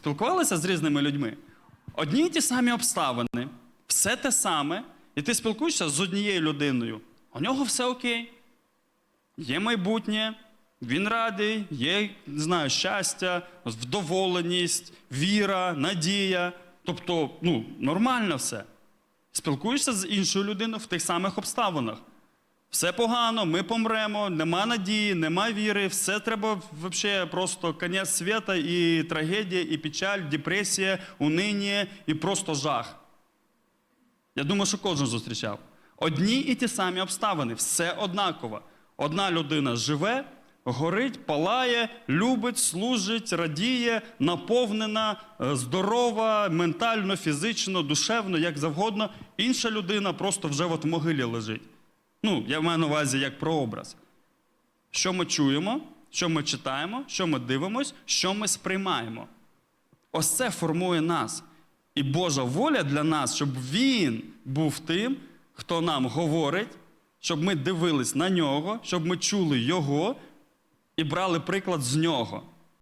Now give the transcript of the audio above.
спілкувалися з різними людьми. Одні й ті самі обставини, все те саме, і ти спілкуєшся з однією людиною. У нього все окей. Є майбутнє, він радий, є, не знаю, щастя, вдоволеність, віра, надія. Тобто, ну, нормально все. Спілкуєшся з іншою людиною в тих самих обставинах. Все погано, ми помремо, нема надії, нема віри, все треба взагалі просто кінець світа, і трагедія, і печаль, депресія, униння, і просто жах. Я думаю, що кожен зустрічав. Одні і ті самі обставини, все однаково. Одна людина живе, горить, палає, любить, служить, радіє, наповнена, е, здорова, ментально, фізично, душевно, як завгодно. Інша людина просто вже от в могилі лежить. Ну, я маю на увазі як прообраз. Що ми чуємо, що ми читаємо, що ми дивимося, що ми сприймаємо. Ось це формує нас. І Божа воля для нас, щоб Він був тим, хто нам говорить, щоб ми дивились на нього, щоб ми чули Його і брали приклад з нього.